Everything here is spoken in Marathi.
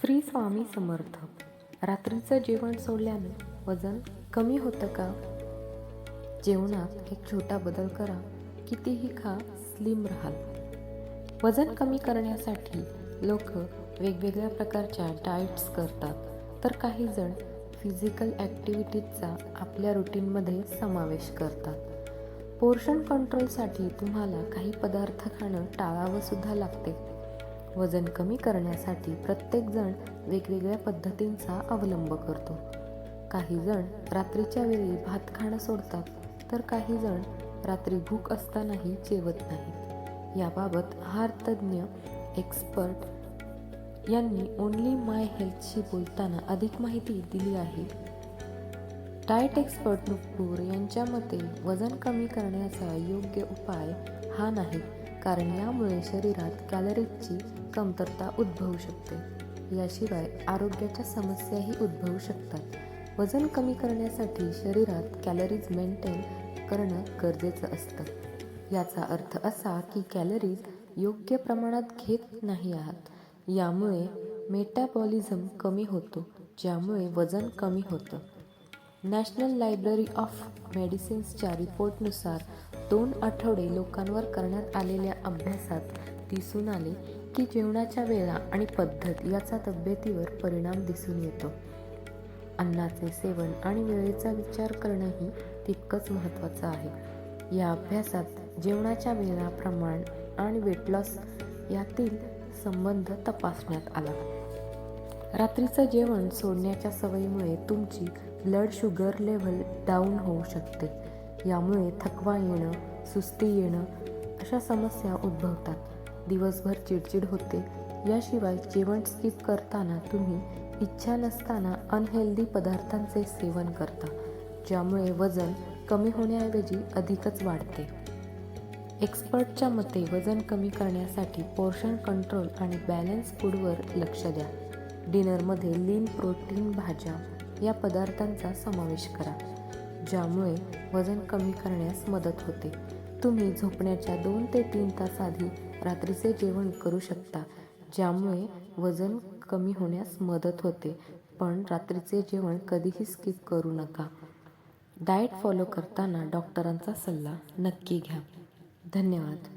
श्री स्वामी समर्थ. रात्रीचं जेवण सोडल्याने वजन कमी होतं का? जेवणात एक छोटा बदल करा. कितीही खा स्लिम राहाल. वजन कमी करण्यासाठी लोक वेगवेगळ्या प्रकारच्या डाएट्स करतात. तर काही जण फिजिकल ॲक्टिव्हिटीजचा आपल्या रुटीनमध्ये समावेश करतात. पोर्शन कंट्रोलसाठी तुम्हाला काही पदार्थ खाणं टाळावंसुद्धा लागते. वजन कमी करण्यासाठी प्रत्येकजण वेगवेगळ्या पद्धतींचा अवलंब करतो. काही जण रात्रीच्या वेळी भात खाणं सोडतात तर काही जण रात्री भूक असतानाही जेवत नाहीत. याबाबत हार तज्ज्ञ एक्सपर्ट यांनी ओनली माय हेल्थशी बोलताना अधिक माहिती दिली आहे. डाएट एक्सपर्ट नुकपूर यांच्या मते वजन कमी करण्याचा योग्य उपाय हा नाही. कारण यामुळे शरीरात कॅलरीजची कमतरता उद्भवू शकते. याशिवाय आरोग्याच्या समस्याही उद्भवू शकतात. वजन कमी करण्यासाठी शरीरात कॅलरीज मेंटेन करणं गरजेचं असतं. याचा अर्थ असा की कॅलरीज योग्य प्रमाणात घेत नाही आहात. यामुळे मेटाबॉलिझम कमी होतो ज्यामुळे वजन कमी होतं. नॅशनल लायब्ररी ऑफ मेडिसिन्सच्या रिपोर्टनुसार दोन आठवडे लोकांवर करण्यात आलेल्या अभ्यासात दिसून आले की जेवणाच्या वेळा आणि पद्धत याचा तब्येतीवर परिणाम दिसून येतो. अन्नाचे सेवन आणि वेळेचा विचार करणंही तितकंच महत्त्वाचं आहे. या अभ्यासात जेवणाच्या वेळा प्रमाण आणि वेट लॉस यातील संबंध तपासण्यात आला. रात्रीचं जेवण सोडण्याच्या सवयीमुळे तुमची ब्लड शुगर लेव्हल डाऊन होऊ शकते. यामुळे थकवा येणं सुस्ती येणं अशा समस्या उद्भवतात. दिवसभर चिडचिड होते. याशिवाय जेवण स्किप करताना तुम्ही इच्छा नसताना अनहेल्दी पदार्थांचे सेवन करता ज्यामुळे वजन कमी होण्याऐवजी अधिकच वाढते. एक्सपर्टच्या मते वजन कमी करण्यासाठी पोर्शन कंट्रोल आणि बॅलन्स फूडवर लक्ष द्या. डिनरमध्ये लीन प्रोटीन भाज्या या पदार्थांचा समावेश करा. ज्यामुळे वजन कमी करण्यास मदत होते. तुम्ही झोपण्याच्या दोन ते तीन तास आधी रात्रीचे जेवण करू शकता ज्यामुळे वजन कमी होण्यास मदत होते. पण रात्रीचे जेवण कधीही स्किप करू नका. डाएट फॉलो करताना डॉक्टरांचा सल्ला नक्की घ्या. धन्यवाद.